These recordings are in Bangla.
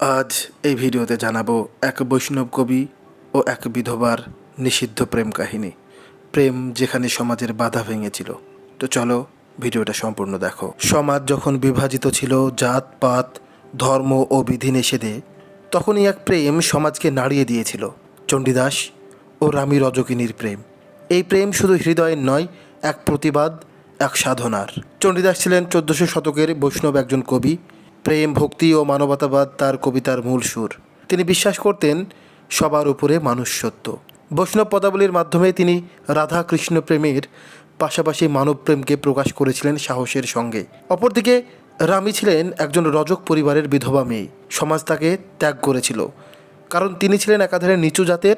আজ এই ভিডিওতে জানাব এক বৈষ্ণব কবি ও এক বিধবার নিষিদ্ধ প্রেম কাহিনী। প্রেম যেখানে সমাজের বাধা ভেঙেছিল। তো চলো ভিডিওটা সম্পূর্ণ দেখো। সমাজ যখন বিভাজিত ছিল জাত, পাত, ধর্ম ও বিধি নিষেধে, তখনই এক প্রেম সমাজকে নাড়িয়ে দিয়েছিল। চণ্ডীদাস ও রামী রজকিনীর প্রেম। এই প্রেম শুধু হৃদয়ের নয়, এক প্রতিবাদ, এক সাধনার। চণ্ডীদাস ছিলেন চোদ্দশো শতকের বৈষ্ণব একজন কবি। প্রেম, ভক্তি ও মানবতাবাদ তার কবিতার মূল সুর। তিনি বিশ্বাস করতেন সবার উপরে মানুষ সত্য বৈষ্ণব পদাবলীর মাধ্যমে তিনি রাধা কৃষ্ণ প্রেমের পাশাপাশি মানব প্রেমকে প্রকাশ করেছিলেন সাহসের সঙ্গে। অপরদিকে রামী ছিলেন একজন রজক পরিবারের বিধবা মেয়ে। সমাজ তাকে ত্যাগ করেছিল। কারণ তিনি ছিলেন একাধারে নিচু জাতের,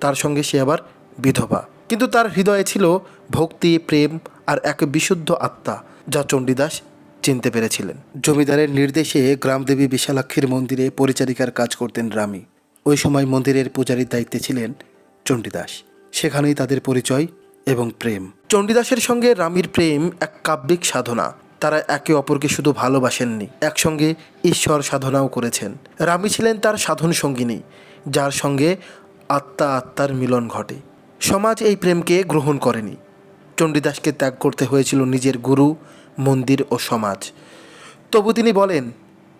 তার সঙ্গে সে আবার বিধবা। কিন্তু তার হৃদয়ে ছিল ভক্তি, প্রেম আর এক বিশুদ্ধ আত্মা, যা চণ্ডীদাস চিনতে পেরেছিলেন। জমিদারের নির্দেশে গ্রামদেবী বিশালাক্ষীর মন্দিরে পরিচারিকার কাজ করতেন রামী। ওই সময় মন্দিরের পূজারীর দায়িত্বে ছিলেন চণ্ডীদাস। সেখানেই তাদের পরিচয় এবং প্রেম। চণ্ডীদাসের সঙ্গে রামীর প্রেম এক কাব্যিক সাধনা। তারা একে অপরকে শুধু ভালোবাসেননি, একসঙ্গে ঈশ্বর সাধনাও করেছেন। রামী ছিলেন তার সাধন সঙ্গিনী, যার সঙ্গে আত্মা আত্মার মিলন ঘটে। সমাজ এই প্রেমকে গ্রহণ করেনি। চণ্ডীদাসকে ত্যাগ করতে হয়েছিল নিজের গুরু, মন্দির ও সমাজ। তবু তিনি বলেন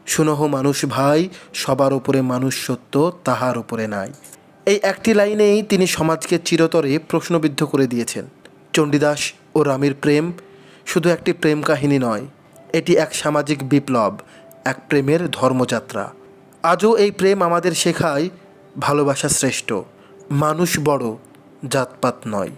শুনহ মানুষ ভাই, সবার উপরে মানুষ সত্য, তাহার উপরে নাই। এই একটি লাইনেই তিনি সমাজকে চিরতরে প্রশ্নবিদ্ধ করে দিয়েছেন। চণ্ডীদাস ও রামের প্রেম শুধু একটি প্রেম কাহিনী নয়, এটি এক সামাজিক বিপ্লব, এক প্রেমের ধর্মযাত্রা। আজও এই প্রেম আমাদের শেখায় ভালোবাসা শ্রেষ্ঠ, মানুষ বড়, জাতপাত নয়।